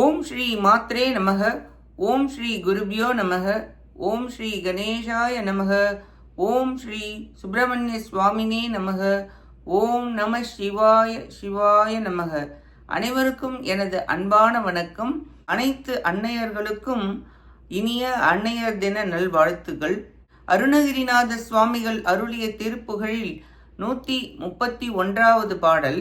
ஓம் ஸ்ரீ மாத்ரே நமக ஓம் ஸ்ரீ குருபியோ நமக ஓம் ஸ்ரீ கணேசாய நமக ஓம் ஸ்ரீ சுப்பிரமணிய சுவாமினே நமக ஓம் நம சிவாய சிவாய நமக. அனைவருக்கும் எனது அன்பான வணக்கம். அனைத்து அன்னையர்களுக்கும் இனிய அன்னையர் தின நல்வாழ்த்துகள் அருணகிரிநாத சுவாமிகள் அருளிய திருப்புகழில் நூற்றி முப்பத்தி ஒன்றாவது பாடல்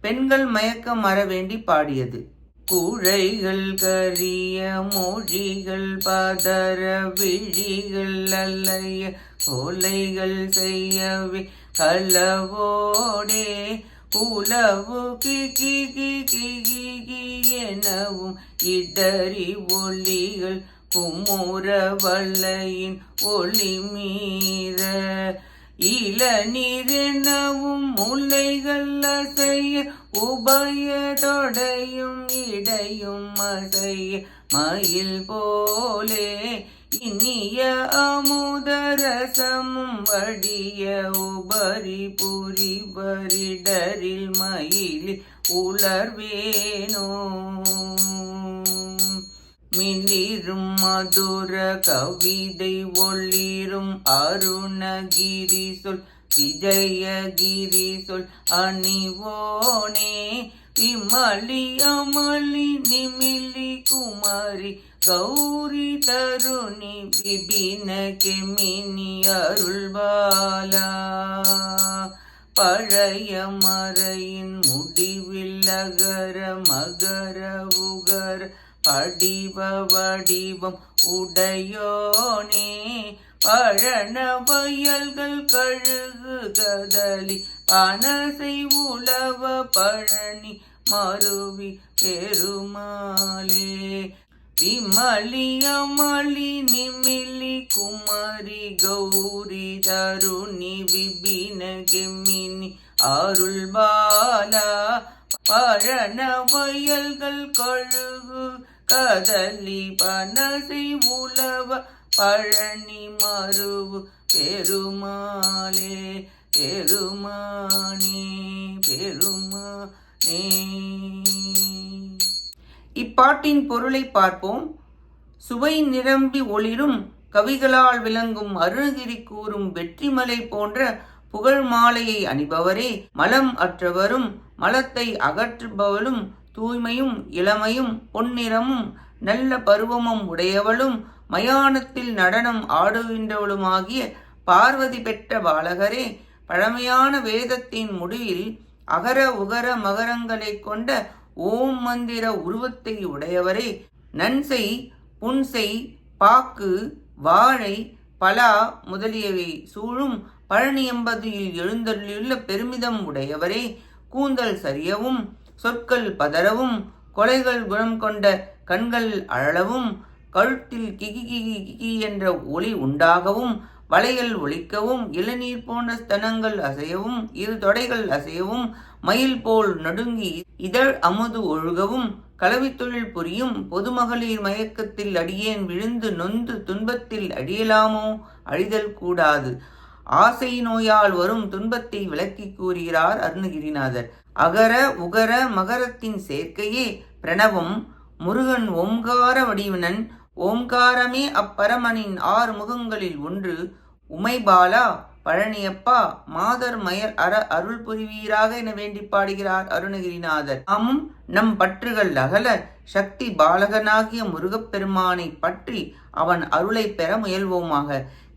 பெண்கள் மயக்கம் மற வேண்டி பாடியது குழைகள் கரிய மொழிகள் பதற விழிகள் அல்லைய கொலைகள் செய்யவே களவோடே உலவு கிகி கிகி கிகி எனவும் இடறி ஒளிகள் குமுற வல்லையின் ஒளி மீற இள நீரெனவும் முல்லைகள் அசைய உபய தொடையும் இடையும் அசைய மயில் போலே இனிய அமுதரசமும் வடிய உபரி புரி வரிடரில் மயிலில் உலர்வேனோ. மிளிரும் மதுர கவிதை ஒளிரும் அருணகிரி சொல் விஜயகிரி சொல் அணிவோனே விமலி அமளி நிமிலி குமாரி கௌரி தருணி விபின கெமினி அருள்பாலா பழைய மறையின் முடிவில் அகர மகர உகர படிவ வடிவம் உடையோனே பழன வயல்கள் கழுகு கதலி பனசை உழவ பழனி மருவி பெருமாளே. விமலி அமளி நிமிலி குமரி கௌரி தருணி விபின கெமினி அருள் பாலா பழன வயல்கள் கழுகு கதலி பனசை உழவ பழனி மருவு பெருமாளே பெருமானே பெருமானே. இப்பாட்டின் பொருளை பார்ப்போம். சுவை நிரம்பி ஒளிரும் கவிகளால் விளங்கும் அருணகிரி கூறும் வெற்றிமலை போன்ற புகழ் மாலையை அணிபவரே மலம் அற்றவரும் மலத்தை அகற்றுபவளும் தூய்மையும் இளமையும் பொன்னிறமும் நல்ல பருவமும் உடையவளும் மயானத்தில் நடனம் ஆடுகின்றவளுமாகிய பார்வதி பெற்ற பாலகரே பழமையான வேதத்தின் முடிவில் அகர உகர மகரங்களை கொண்ட ஓம் மந்திர உருவத்தை உடையவரே நன்செய் புன்செய் பாக்கு வாழை பலா முதலியவை சூழும் பழனி எம்பதியில் எழுந்தருளியுள்ள பெருமிதம் உடையவரே கூந்தல் சரியவும் சொற்கள் பதறவும் கொலைகள் குணம் கொண்ட கண்கள் அழலவும் கழுத்தில் கிகி கிகி கிகி என்ற ஒளி உண்டாகவும் வளையல் ஒழிக்கவும் இளநீர் போன்ற ஸ்தனங்கள் அசையவும் இரு தொடைகள் அசையவும் மயில் போல் நடுங்கி இதழ் அமுது ஒழுகவும் கலவித்தொழில் புரியும் பொதுமகளிர் மயக்கத்தில் அடியேன் விழுந்து நொந்து துன்பத்தில் அடியலாமோ? அழிதல் கூடாது. ஆசை நோயால் வரும் துன்பத்தை விளக்கி கூறுகிறார் அருணகிரிநாதர். அகர உகர மகரத்தின் சேர்க்கையே பிரணவம். முருகன் ஓம்கார வடிவனன். ஓம்காரமே அப்பரமனின் ஆறு முகங்களில் ஒன்று. உமைபாலா பழனியப்பா மாதர் மயர் அற அருள் புரிவீராக என வேண்டி பாடுகிறார் அருணகிரிநாதர். நாமும் நம் பற்றுகள் அகல சக்தி பாலகனாகிய முருகப்பெருமானை பற்றி அவன் அருளை பெற முயல்வோமாக.